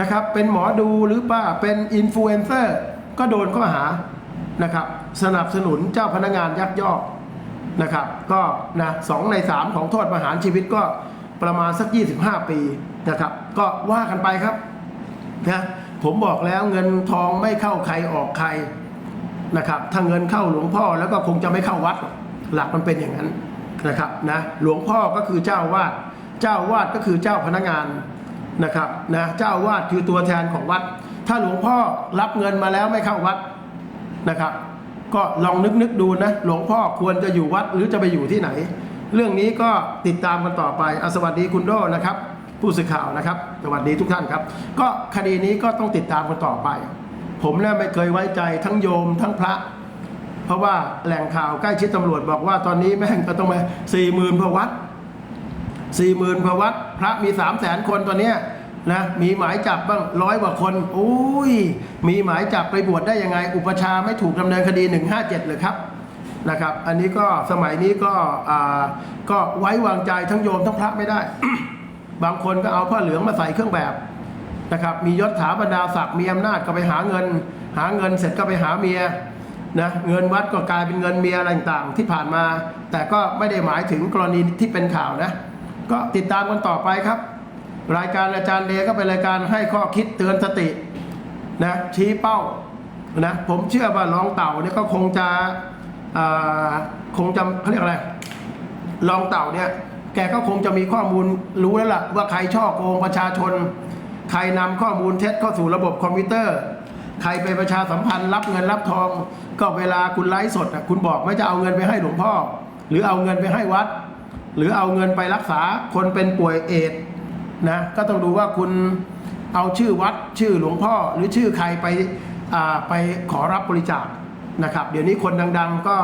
นะครับ เป็นหมอดูหรือป้าเป็นอินฟลูเอนเซอร์ก็โดนข้อหานะครับ สนับสนุนเจ้าพนักงานยักยอกนะครับ ก็นะสองในสามของโทษประหารชีวิตก็ประมาณสัก 25 ปีนะครับ ก็ว่ากันไปครับนะผมบอกแล้วเงินทองไม่เข้าใครออกใครนะครับ ถ้าเงินเข้าหลวงพ่อแล้วก็คงจะไม่เข้าวัด หลักมันเป็นอย่างนั้นนะครับนะหลวงพ่อก็คือเจ้าวาด เจ้าวาดก็คือเจ้าพนักงาน นะครับนะเจ้าวาดคือตัวแทนของวัด ถ้าหลวงพ่อรับเงินมาแล้วไม่เข้าวัดนะครับ ก็ลองนึกนึกดูนะหลวงพ่อควรจะอยู่วัดหรือจะไปอยู่ที่ไหน เรื่องนี้ก็ติดตามกันต่อไปอสวัสดีคุณโดนะครับ ผู้สื่อข่าวนะครับสวัสดีทุกท่านครับ ก็คดีนี้ก็ต้องติดตามกันต่อไป ผมเนี่ยไม่เคยไว้ใจทั้งโยมทั้งพระเพราะว่าแหล่งข่าวใกล้ชิดตำรวจบอกว่าตอนนี้แม่งก็ต้องมาสี่หมื่นพวัด สี่หมื่นพวัดพระมีสามแสนคนตอนเนี้ยนะมีหมายจับบ้างร้อยกว่าคนโอ้ยมีหมายจับไปบวชได้ยังไง อุปชาไม่ถูกดำเนินคดี 157เลยครับนะครับ อันนี้ก็สมัยนี้ก็ก็ไว้วางใจทั้งโยมทั้งพระไม่ได้ บางคนก็เอาผ้าเหลืองมาใส่เครื่องแบบนะครับมียศถาบรรดาศักดิ์มีอำนาจก็ไปหาเงิน หาเงินเสร็จก็ไปหาเมียนะเงินวัดก็กลายเป็นเงินเมียอะไรต่างๆที่ผ่านมา แต่ก็ไม่ได้หมายถึงกรณีที่เป็นข่าวนะ ก็ติดตามกันต่อไปครับ รายการอาจารย์เดก็เป็นรายการให้ข้อคิดเตือนสตินะชี้เป้านะผมเชื่อว่ารองเต่าเนี่ยก็คงจะคงจะเขาเรียกอะไรรองเต่าเนี่ยแกก็คงจะมีข้อมูลรู้แล้วล่ะว่าใครช่อโกงประชาชน ใครนำข้อมูลเท็จเข้าสู่ระบบคอมพิวเตอร์ ใครไปประชาสัมพันธ์รับเงินรับทอง ก็เวลาคุณไลฟ์สดอะคุณบอกไม่จะเอาเงินไปให้หลวงพ่อ หรือเอาเงินไปให้วัด หรือเอาเงินไปรักษาคนเป็นป่วยเอดนะก็ต้องดูว่าคุณเอาชื่อวัดชื่อหลวงพ่อหรือชื่อใครไปไปขอรับบริจาคนะครับ เดี๋ยวนี้คนดัง ๆ ก็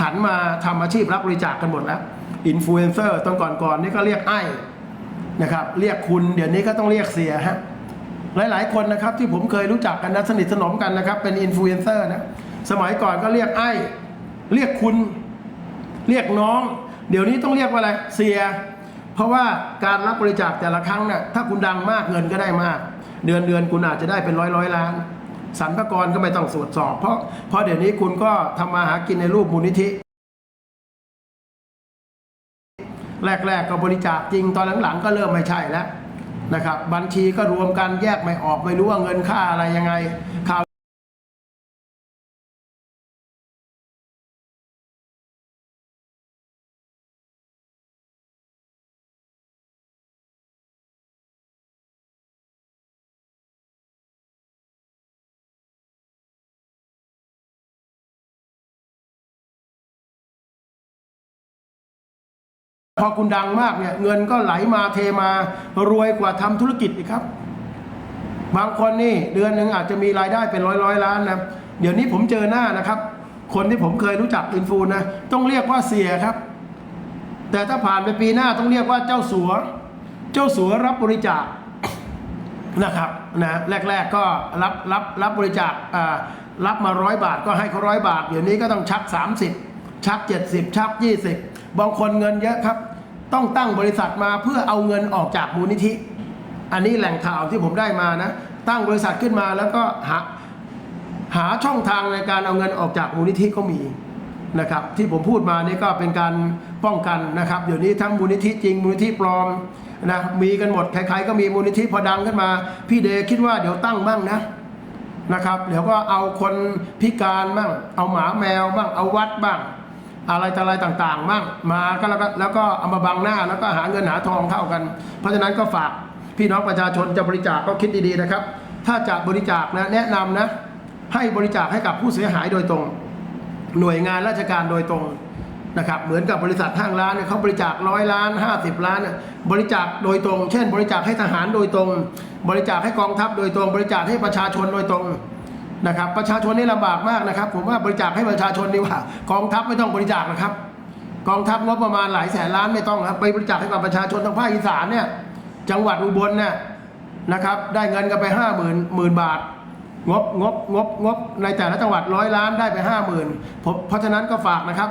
หันมาทำอาชีพรับบริจาคกันหมดแล้วอินฟลูเอนเซอร์ตอนก่อนๆนี่ก็เรียกไอ้นะครับ เรียกคุณเดี๋ยวนี้ก็ต้องเรียกเสียฮะหลายๆ คนนะครับที่ผมเคยรู้จักกันนะสนิทสนมกันนะครับ เป็นอินฟลูเอนเซอร์นะสมัยก่อนก็เรียกไอ้เรียกคุณเรียกน้อง เดี๋ยวนี้ต้องเรียกว่าอะไรเสีย เพราะว่าการรับบริจาคแต่ละครั้งเนี่ยถ้าคุณดังมากเงินก็ได้มาก เดือนเดือนคุณอาจจะได้เป็นร้อยร้อยล้านสรรพากรก็ไม่ต้องตรวจสอบ เพราะเพราะเดี๋ยวนี้คุณก็ทำมาหากินในรูปมูลนิธิ แรก ๆ ก็บริจาคจริงตอนหลังๆ ก็เริ่มไม่ใช่แล้วนะครับ บัญชีก็รวมกันแยกไม่ออกไม่รู้ว่าเงินค่าอะไรยังไงข่าว พอคุณดังมากเนี่ยเงินก็ไหลมาเทมารวยกว่าทำธุรกิจอีกครับ บางคนนี่เดือนหนึ่งอาจจะมีรายได้เป็นร้อยร้อยล้านนะเดี๋ยวนี้ผมเจอหน้านะครับ คนที่ผมเคยรู้จักอินฟูนะต้องเรียกว่าเสียครับ แต่ถ้าผ่านไปปีหน้าต้องเรียกว่าเจ้าสัว เจ้าสัวรับบริจาคนะครับนะแรก ๆก็รับรับรับบริจาคอ่ารับมาร้อยบาทก็ให้เขาร้อยบาท เดี๋ยวนี้ก็ต้องชัก 30 ชัก 70 ชัก 20 บางคนเงินเยอะครับ ต้องตั้งบริษัทมาเพื่อเอาเงินออกจากมูลนิธิ อันนี้แหล่งข่าวที่ผมได้มานะ ตั้งบริษัทขึ้นมาแล้วก็หาหาช่องทางในการเอาเงินออกจากมูลนิธิก็มีนะครับ ที่ผมพูดมานี่ก็เป็นการป้องกันนะครับเดี๋ยวนี้ทั้งมูลนิธิจริงมูลนิธิปลอมนะมีกันหมดใครๆก็มีมูลนิธิพอดังขึ้นมา พี่เดคิดว่าเดี๋ยวตั้งบ้างนะนะครับ เดี๋ยวก็เอาคนพิการบ้างเอาหมาแมวบ้างเอาวัดบ้าง อะไรต่ออะไรต่างๆบ้างมาก็แล้วก็แล้วก็เอามาบังหน้าแล้วก็หาเงินหาทองเข้ากัน เพราะฉะนั้นก็ฝากพี่น้องประชาชนจะบริจาคก็คิดดีๆนะครับ ถ้าจะบริจาคนะแนะนำนะให้บริจาคให้กับผู้เสียหายโดยตรง หน่วยงานราชการโดยตรงนะครับเหมือนกับบริษัทห้างร้านเนี่ยเขาบริจาคร้อยล้าน 50 ล้าน บริจาคโดยตรง เช่น บริจาคให้ทหารโดยตรง บริจาคให้กองทัพโดยตรง บริจาคให้ประชาชนโดยตรง นะครับประชาชนนี่ลำบากมากนะครับ ผมว่าบริจาคให้ประชาชนดีกว่ากองทัพไม่ต้องบริจาคนะครับ กองทัพงบประมาณหลายแสนล้านไม่ต้องครับไปบริจาคให้กับประชาชนทางภาคอีสานเนี่ยจังหวัดอุบลเนี่ยนะครับ ได้เงินกันไปห้าหมื่นหมื่นบาท งบงบงบงบในแต่ละจังหวัดร้อยล้านได้ไปห้าหมื่นเพราะฉะนั้นก็ฝากนะครับ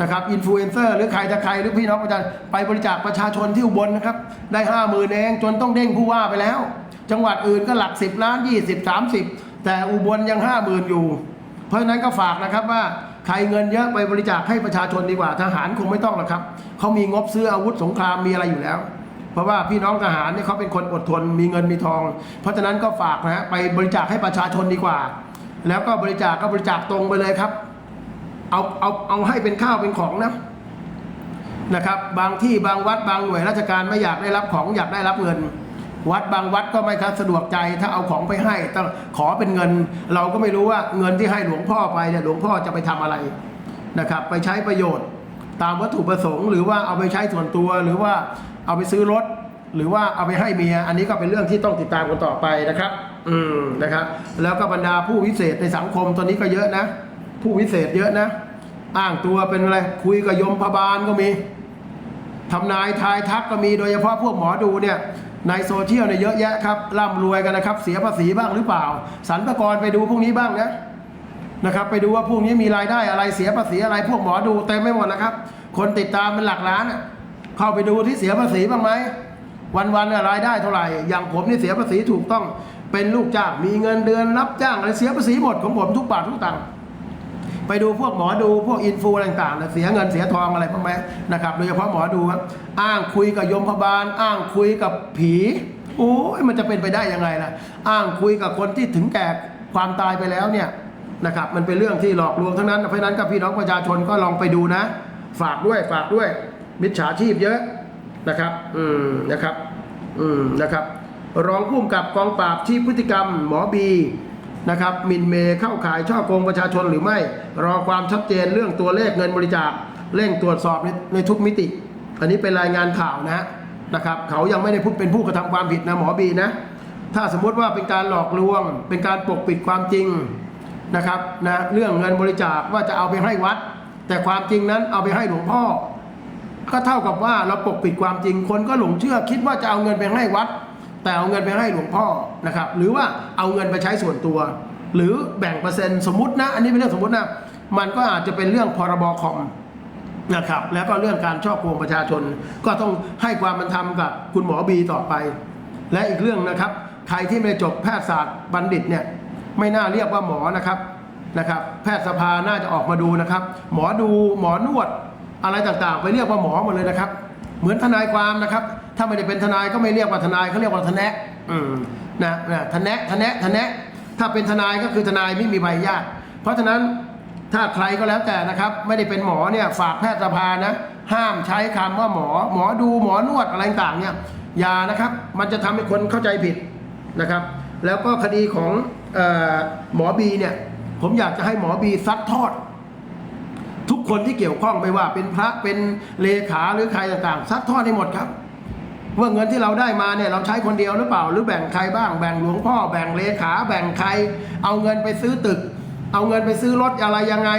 นะครับอินฟลูเอนเซอร์หรือใครจะใครหรือพี่น้องประชาชนไปบริจาคประชาชนที่อุบลนะครับ ได้ห้าหมื่นเองจนต้องเด้งผู้ว่าไปแล้ว จังหวัดอื่นก็หลักสิบล้านยี่สิบสามสิบ แต่อุบลยังห้าหมื่นอยู่ เพราะฉะนั้นก็ฝากนะครับว่าใครเงินเยอะไปบริจาคให้ประชาชนดีกว่าทหารคงไม่ต้องหรอกครับเขามีงบซื้ออาวุธสงครามมีอะไรอยู่แล้ว เพราะว่าพี่น้องทหารเนี่ยเขาเป็นคนอดทนมีเงินมีทอง เพราะฉะนั้นก็ฝากนะฮะไปบริจาคให้ประชาชนดีกว่า แล้วก็บริจาคก็บริจาคตรงไปเลยครับเอาเอาเอาให้เป็นข้าวเป็นของนะนะครับ บางที่บางวัดบางหน่วยราชการไม่อยากได้รับของอยากได้รับเงิน วัดบางวัดก็ไม่ครับสะดวกใจถ้าเอาของไปให้ต้องขอเป็นเงิน เราก็ไม่รู้ว่าเงินที่ให้หลวงพ่อไปเนี่ยหลวงพ่อจะไปทำอะไรนะครับ ไปใช้ประโยชน์ ตามวัตถุประสงค์ หรือว่าเอาไปใช้ส่วนตัวหรือว่าเอาไปซื้อรถ หรือว่าเอาไปให้เมีย อันนี้ก็เป็นเรื่องที่ต้องติดตามกันต่อไปนะครับ อืมนะครับ แล้วก็บรรดาผู้วิเศษในสังคมตอนนี้ก็เยอะนะ ผู้วิเศษเยอะนะ อ้างตัวเป็นอะไรคุยกับยมพบาลก็มีทำนายทายทักก็มีโดยเฉพาะพวกหมอดูเนี่ย ในโซเชียลเนี่ยเยอะแยะครับร่ำรวยกันนะครับ เสียภาษีบ้างหรือเปล่าสรรพากรไปดูพวกนี้บ้างนะนะครับ ไปดูว่าพวกนี้มีรายได้อะไรเสียภาษีอะไร พวกหมอดูเต็มไม่หมดนะครับ คนติดตามเป็นหลักล้านเข้าไปดูที่เสียภาษีบ้างไหมวันๆรายได้เท่าไหร่ อย่างผมนี่เสียภาษีถูกต้องเป็นลูกจ้างมีเงินเดือนรับจ้างอะไรเสียภาษีหมดของผมทุกบาททุกตังค์ ไปดูพวกหมอดูพวกอินฟูต่างๆนะเสียเงินเสียทองอะไรบ้างไหมนะครับโดยเฉพาะหมอดูอ้างคุยกับยมพบาล อ้างคุยกับผีโอ้ยมันจะเป็นไปได้ยังไงล่ะ อ้างคุยกับคนที่ถึงแก่ความตายไปแล้วเนี่ยนะครับมันเป็นเรื่องที่หลอกลวงทั้งนั้นเพราะฉะนั้นกับพี่น้องประชาชนก็ลองไปดูนะ ฝากด้วยฝากด้วย มิจฉาชีพเยอะนะครับ อืมนะครับ อืมนะครับ รองผู้กำกับกองปราบที่พฤติกรรมหมอบี นะครับมินเมย์เข้าขายช่อโกงประชาชนหรือไม่ รอความชัดเจนเรื่องตัวเลขเงินบริจาคเร่งตรวจสอบในในทุกมิติ อันนี้เป็นรายงานข่าวนะฮะนะครับ เขายังไม่ได้พูดเป็นผู้กระทำความผิดนะหมอบีนะ ถ้าสมมุติว่าเป็นการหลอกลวง เป็นการปกปิดความจริงนะครับนะเรื่องเงินบริจาคว่าจะเอาไปให้วัด แต่ความจริงนั้นเอาไปให้หลวงพ่อ ก็เท่ากับว่าเราปกปิดความจริงคนก็หลงเชื่อคิดว่าจะเอาเงินไปให้วัด แต่เอาเงินไปให้หลวงพ่อนะครับ หรือว่าเอาเงินไปใช้ส่วนตัว หรือแบ่งเปอร์เซ็นต์สมมตินะ อันนี้เป็นเรื่องสมมตินะ มันก็อาจจะเป็นเรื่องพรบคอมนะครับ แล้วก็เรื่องการช่อโกงประชาชน ก็ต้องให้ความเป็นธรรมกับคุณหมอบีต่อไป และอีกเรื่องนะครับ ใครที่ไม่ได้จบแพทยศาสตร์บัณฑิตเนี่ย ไม่น่าเรียกว่าหมอนะครับนะครับ แพทยสภาน่าจะออกมาดูนะครับ หมอดูหมอนวดอะไรต่างๆ ไปเรียกว่าหมอหมดเลยนะครับ เหมือนทนายความนะครับ ถ้าไม่ได้เป็นทนายก็ไม่เรียกว่าทนายเขาเรียกว่าทนแนะอืมนะนะทนแนะทนแนะทนแนะถ้าเป็นทนายก็คือทนายไม่มีใบญาตเพราะฉะนั้นถ้าใครก็แล้วแต่นะครับ ไม่ได้เป็นหมอเนี่ยฝากแพทยสภานะห้ามใช้คำว่าหมอ หมอดูหมอนวดอะไรต่างๆเนี่ยอย่านะครับ มันจะทำให้คนเข้าใจผิดนะครับ แล้วก็คดีของเออหมอบีเนี่ย ผมอยากจะให้หมอบีซัดทอด ทุกคนที่เกี่ยวข้องไม่ว่าเป็นพระเป็นเลขาหรือใครต่างๆซัดทอดให้หมดครับ ว่าเงินที่เราได้มาเนี่ยเราใช้คนเดียวหรือเปล่า หรือแบ่งใครบ้างแบ่งหลวงพ่อแบ่งเลขาแบ่งใคร เอาเงินไปซื้อตึก เอาเงินไปซื้อรถอะไรยังไง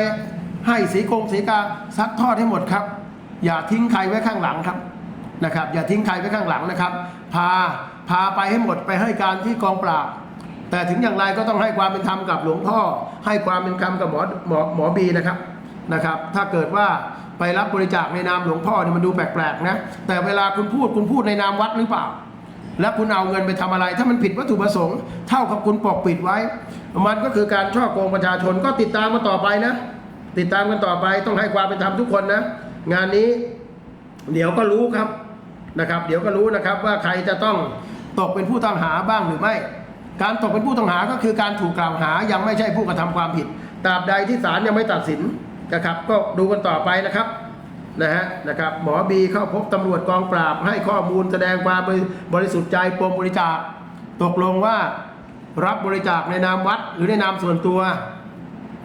ให้สีกงสีกาซัดทอดให้หมดครับ อย่าทิ้งใครไว้ข้างหลังครับนะครับ อย่าทิ้งใครไว้ข้างหลังนะครับ พาพาไปให้หมดไปให้การที่กองปราบแต่ถึงอย่างไรก็ต้องให้ความเป็นธรรมกับหลวงพ่อ ให้ความเป็นธรรมกับหมอหมอหมอบีนะครับนะครับ ถ้าเกิดว่า ไปรับบริจาคในนามหลวงพ่อเนี่ยมันดูแปลกๆนะแต่เวลาคุณพูดคุณพูดในนามวัดหรือเปล่า แล้วคุณเอาเงินไปทำอะไร ถ้ามันผิดวัตถุประสงค์เท่ากับคุณปกปิดไว้ มันก็คือการช่อโกงประชาชนก็ติดตามมาต่อไปนะ ติดตามกันต่อไปต้องให้ความเป็นธรรมทุกคนนะ งานนี้เดี๋ยวก็รู้ครับนะครับ เดี๋ยวก็รู้นะครับว่าใครจะต้องตกเป็นผู้ต้องหาบ้างหรือไม่ การตกเป็นผู้ต้องหาก็คือการถูกกล่าวหายังไม่ใช่ผู้กระทำความผิดตราบใดที่ศาลยังไม่ตัดสิน นะครับ ก็ดูกันต่อไปนะครับนะฮะนะครับหมอบีเข้าพบตำรวจกองปราบ ให้ข้อมูลแสดงความบริสุทธิ์ใจปมบริจาค ตกลงว่ารับบริจาคในนามวัดหรือในนามส่วนตัว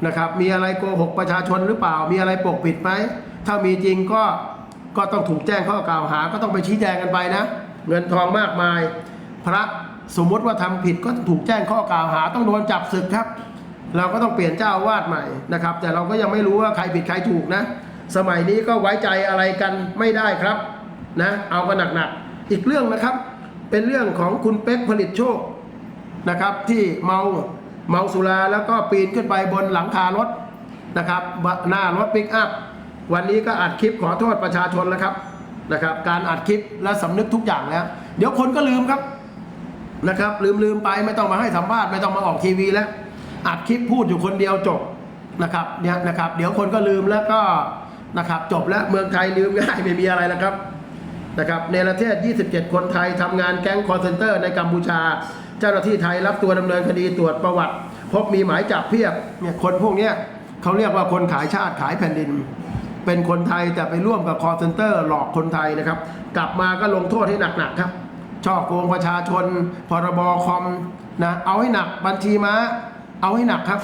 นะครับ มีอะไรโกหกประชาชนหรือเปล่า มีอะไรปกปิดไหมถ้ามีจริงก็ก็ต้องถูกแจ้งข้อกล่าวหา ก็ต้องไปชี้แจงกันไปนะ เงินทองมากมาย พระสมมติว่าทำผิดก็ถูกแจ้งข้อกล่าวหา ต้องโดนจับศึกครับ เราก็ต้องเปลี่ยนเจ้าวาดใหม่นะครับ แต่เราก็ยังไม่รู้ว่าใครผิดใครถูกนะ สมัยนี้ก็ไว้ใจอะไรกันไม่ได้ครับนะเอากันหนักๆอีกเรื่องนะครับ เป็นเรื่องของคุณเป๊กผลิตโชคนะครับ ที่เมาเมาสุราแล้วก็ปีนขึ้นไปบนหลังคารถนะครับหน้ารถปิกอัพวันนี้ก็อัดคลิปขอโทษประชาชนแล้วครับนะครับ การอัดคลิปและสำนึกทุกอย่างแล้ว เดี๋ยวคนก็ลืมครับนะครับ ลืมลืมไปไม่ต้องมาให้สัมภาษณ์ไม่ต้องมาออกทีวีแล้ว อัดคลิปพูดอยู่คนเดียวจบนะครับเนี่ยนะครับ เดี๋ยวคนก็ลืมแล้วก็นะครับจบแล้วเมืองไทยลืมง่ายไม่มีอะไรแล้วครับนะครับในประเทศ 27 คนไทยทำงานแก๊งคอร์เซนเตอร์ในกัมพูชา เจ้าหน้าที่ไทยรับตัวดำเนินคดีตรวจประวัติ พบมีหมายจับเพียบเนี่ยคนพวกเนี้ยเขาเรียกว่าคนขายชาติขายแผ่นดิน เป็นคนไทยแต่ไปร่วมกับคอร์เซนเตอร์หลอกคนไทยนะครับ กลับมาก็ลงโทษให้หนักๆครับช่อโกงประชาชน พรบคอมนะเอาให้หนักบัญชีม้า เอาให้หนักครับ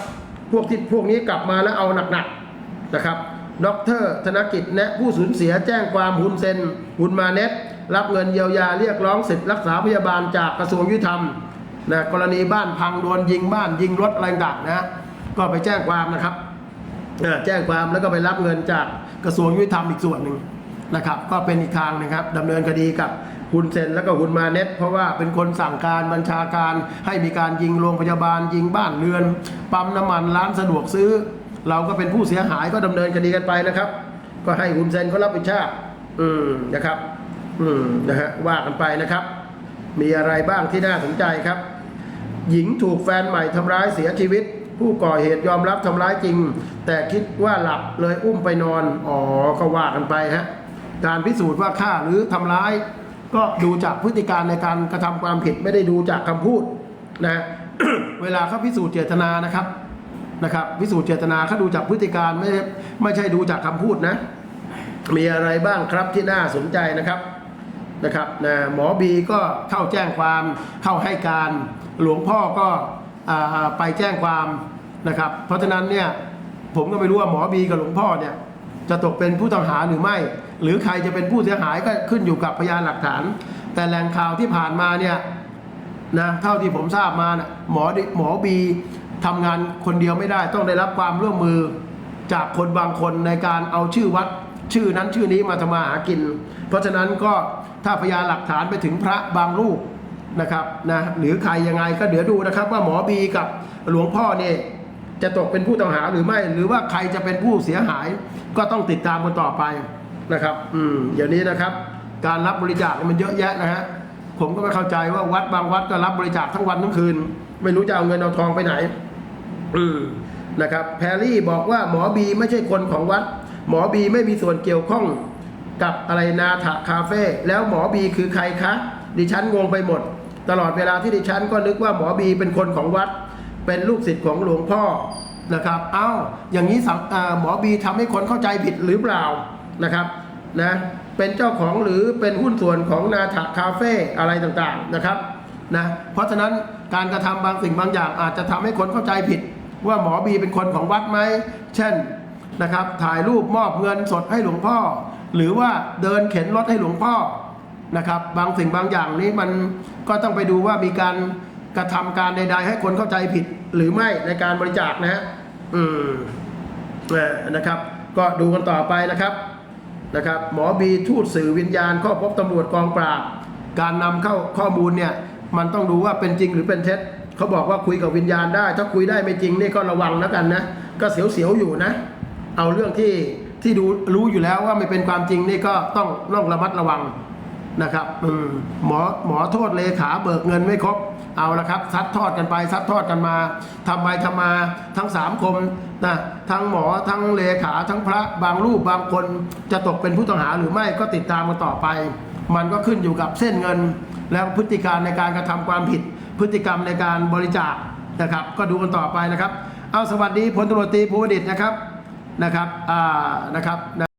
พวกที่พวกนี้กลับมาแล้วเอาหนักๆนะครับดรธนกิจแนะผู้สูญเสียแจ้งความหุนเซนหุนมาเน็ตรับเงินเยียวยาเรียกร้องสิทธิรักษาพยาบาลจากกระทรวงยุติธรรมนะกรณีบ้านพังโดนยิงบ้านยิงรถอะไรต่างนะก็ไปแจ้งความนะครับแจ้งความแล้วก็ไปรับเงินจากกระทรวงยุติธรรมอีกส่วนหนึ่งนะครับ ก็เป็นอีกทางหนึงครับดำเนินคดีกับ หุนเซนแล้วก็หุนมาเน็ตเพราะว่าเป็นคนสั่งการบัญชาการให้มีการยิงโรงพยาบาล ยิงบ้านเรือน ปั๊มน้ำมันร้านสะดวกซื้อ เราก็เป็นผู้เสียหายก็ดำเนินคดีกันไปนะครับ ก็ให้หุนเซนเขารับผิดชอบอืมนะครับ อืมนะฮะว่ากันไปนะครับ มีอะไรบ้างที่น่าสนใจครับ หญิงถูกแฟนใหม่ทำร้ายเสียชีวิต ผู้ก่อเหตุยอมรับทำร้ายจริง แต่คิดว่าหลับเลยอุ้มไปนอน อ๋อก็ว่ากันไปฮะการพิสูจน์ว่าฆ่าหรือทำร้าย ก็ดูจากพฤติการในการกระทำความผิดไม่ได้ดูจากคำพูดนะเวลาเขาพิสูจน์เจตนานะครับนะครับพิสูจน์เจตนาเขาดูจากพฤติการไม่ใช่ไม่ใช่ดูจากคำพูดนะ มีอะไรบ้างครับที่น่าสนใจนะครับนะครับนะหมอบีก็เข้าแจ้งความเข้าให้การหลวงพ่อก็ไปแจ้งความนะครับ เพราะฉะนั้นเนี่ยผมก็ไม่รู้ว่าหมอบีกับหลวงพ่อเนี่ยจะตกเป็นผู้ต้องหาหรือไม่ หรือใครจะเป็นผู้เสียหายก็ขึ้นอยู่กับพยานหลักฐาน แต่แหล่งข่าวที่ผ่านมาเนี่ยนะเท่าที่ผมทราบมานะหมอหมอบีทำงานคนเดียวไม่ได้ ต้องได้รับความร่วมมือจากคนบางคนในการเอาชื่อวัดชื่อนั้นชื่อนี้มาทำมาหากิน เพราะฉะนั้นก็ถ้าพยานหลักฐานไปถึงพระบางรูปนะครับนะหรือใครยังไงก็เดี๋ยวดูนะครับ ว่าหมอบีกับหลวงพ่อเนี่ยจะตกเป็นผู้ต้องหาหรือไม่ หรือว่าใครจะเป็นผู้เสียหายก็ต้องติดตามกันต่อไป นะครับ อืมเดี๋ยวนี้นะครับ การรับบริจาคมันเยอะแยะนะฮะผมก็ไม่เข้าใจว่าวัดบางวัดก็รับบริจาคทั้งวันทั้งคืน ไม่รู้จะเอาเงินเอาทองไปไหน อืมนะครับแพรรี่บอกว่าหมอบีไม่ใช่คนของวัด หมอบีไม่มีส่วนเกี่ยวข้องกับอะไรนาถาคาเฟ่แล้วหมอบีคือใครคะ ดิฉันงงไปหมด ตลอดเวลาที่ดิฉันก็นึกว่าหมอบีเป็นคนของวัด เป็นลูกศิษย์ของหลวงพ่อนะครับ เอ้า อย่างนี้สังหมอบีทำให้คนเข้าใจผิดหรือเปล่านะครับ นะเป็นเจ้าของหรือเป็นหุ้นส่วนของนาถาคาเฟ่อะไรต่างๆนะครับนะเพราะฉะนั้นการกระทำบางสิ่งบางอย่างอาจจะทำให้คนเข้าใจผิด ว่าหมอบีเป็นคนของวัดไหมเช่นนะครับ ถ่ายรูปมอบเงินสดให้หลวงพ่อ หรือว่าเดินเข็นรถให้หลวงพ่อนะครับ บางสิ่งบางอย่างนี้มันก็ต้องไปดูว่ามีการกระทำการใด ๆ ให้คนเข้าใจผิดหรือไม่ในการบริจาคนะฮะอืมนะครับ ก็ดูกันต่อไปนะครับ นะครับหมอบีทูตสื่อวิญญาณเข้าพบตำรวจกองปราบ การนำเข้าข้อมูลเนี่ยมันต้องดูว่าเป็นจริงหรือเป็นเท็จเขาบอกว่าคุยกับวิญญาณได้ ถ้าคุยได้ไม่จริงนี่ก็ระวังแล้วกันนะก็เสียวๆอยู่นะ เอาเรื่องที่ที่ดูรู้อยู่แล้วว่าไม่เป็นความจริงนี่ก็ต้องต้องระมัดระวัง นะครับหมอหมอโทษเลขาเบิกเงินไม่ครบเอาละครับซัดทอดกันไปซัดทอดกันมาทำไปทำมาทั้งสามคมนะทั้งหมอทั้งเลขาทั้งพระบางรูปบางคนจะตกเป็นผู้ต้องหาหรือไม่ก็ติดตามกันต่อไป มันก็ขึ้นอยู่กับเส้นเงิน แล้วพฤติการในการกระทำความผิด พฤติกรรมในการบริจาคนะครับ ก็ดูกันต่อไปนะครับ เอาสวัสดีพลตำรวจตีภูวดิษฐ์นะครับนะครับอ่านะครับ